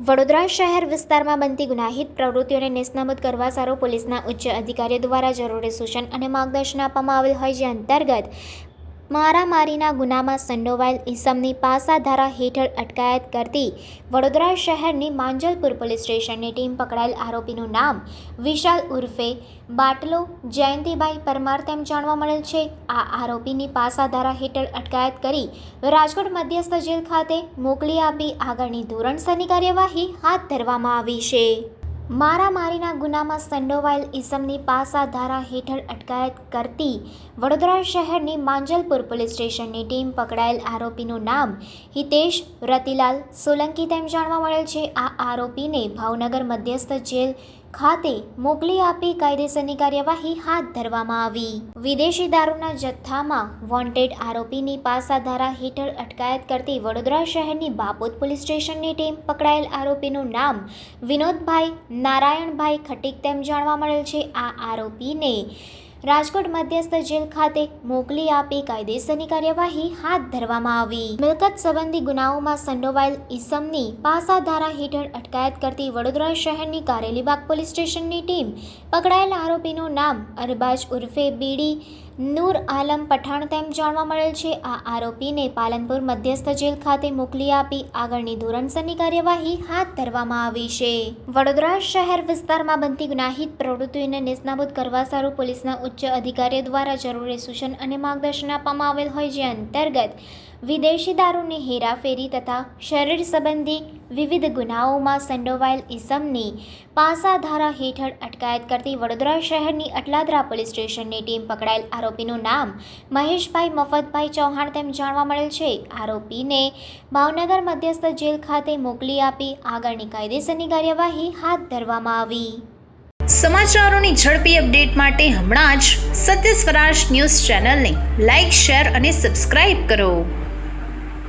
વડોદરા શહેર વિસ્તારમાં બનતી ગુનાહિત પ્રવૃત્તિઓને નેસ્તનાબૂદ કરવા સારો પોલીસના ઉચ્ચ અધિકારીઓ દ્વારા જરૂરી સૂચન અને માર્ગદર્શન આપવામાં આવેલ હોય જે અંતર્ગત મારામારીના ગુનામાં સંડોવાયેલ ઈસમની પાસા ધારા હેઠળ અટકાયત કરતી વડોદરા શહેરની માંજલપુર પોલીસ સ્ટેશનની ટીમ પકડાયેલ આરોપીનું નામ વિશાલ ઉર્ફે બાટલો જયંતિભાઈ પરમાર તેમ જાણવા મળેલ છે. આ આરોપીની પાસા ધારા હેઠળ અટકાયત કરી રાજકોટ મધ્યસ્થ જેલ ખાતે મોકલી આપી આગળની ધોરણસરની કાર્યવાહી હાથ ધરવામાં આવી છે. મારામારીના ગુનામાં સંડોવાયેલ ઈસમની પાસા ધારા હેઠળ અટકાયત કરતી વડોદરા શહેરની માંજલપુર પોલીસ સ્ટેશનની ટીમ પકડાયેલ આરોપીનું નામ હિતેશ રતિલાલ સોલંકી તેમ જાણવા મળેલ છે. આ આરોપીને ભાવનગર મધ્યસ્થ જેલ ખાતે મોકલી આપી કાયદેસરની કાર્યવાહી હાથ ધરવામાં આવી. વિદેશી દારૂના જથ્થામાં વોન્ટેડ આરોપીની પાસા ધારા હેઠળ અટકાયત કરતી વડોદરા શહેરની બાપોદ પોલીસ સ્ટેશનની ટીમ પકડાયેલ આરોપીનું નામ વિનોદભાઈ, નારાયણભાઈ ખટીક તેમ જાણવા મળેલ છે. આ આરોપીને રાજકોટ મધ્યસ્થ જેલ ખાતે મોકલી આપી કાયદેસરની કાર્યવાહી હાથ ધરવામાં આવી. મિલકત સંબંધી ગુનાઓમાં સંડોવાયેલ ઈસમની પાસા ધારા હેઠળ અટકાયત કરતી વડોદરા શહેરની કારેલીબાગ પોલીસ સ્ટેશનની ટીમ પકડાયેલ આરોપીનું નામ અરબાજ ઉર્ફે બીડી નૂર આલમ પઠાણ તેમ જાણવા મળેલ છે. આ આરોપીને પાલનપુર મધ્યસ્થ જેલ ખાતે મોકલી આપી આગળની ધોરણસરની કાર્યવાહી હાથ ધરવામાં આવી છે. વડોદરા શહેર વિસ્તારમાં બનતી ગુનાહિત પ્રવૃત્તિઓને નેસ્તનાબૂદ કરવા સારું પોલીસના ઉચ્ચ અધિકારીઓ દ્વારા જરૂરી સૂચન અને માર્ગદર્શન આપવામાં આવેલ હોય જે અંતર્ગત વિદેશી દારૂની હેરાફેરી તથા શરીર સંબંધી વિવિધ ગુનાઓમાં સંડોવાયેલ ઇસમની પાસા ધારા હેઠળ અટકાયત કરતી વડોદરા શહેરની અટલાદરા પોલીસ સ્ટેશનની ટીમ પકડાયેલ આરોપીનું નામ મહેશભાઈ મફતભાઈ ચૌહાણ તેમ જાણવા મળેલ છે. આરોપીને ભાવનગર મધ્યસ્થ જેલ ખાતે મોકલી આપી આગળની કાયદેસરની કાર્યવાહી હાથ ધરવામાં આવી. સમાચારોની ઝડપી અપડેટ માટે હમણાં જ સત્ય સ્વરાજ ન્યૂઝ ચેનલને લાઇક શેર અને સબસ્ક્રાઇબ કરો.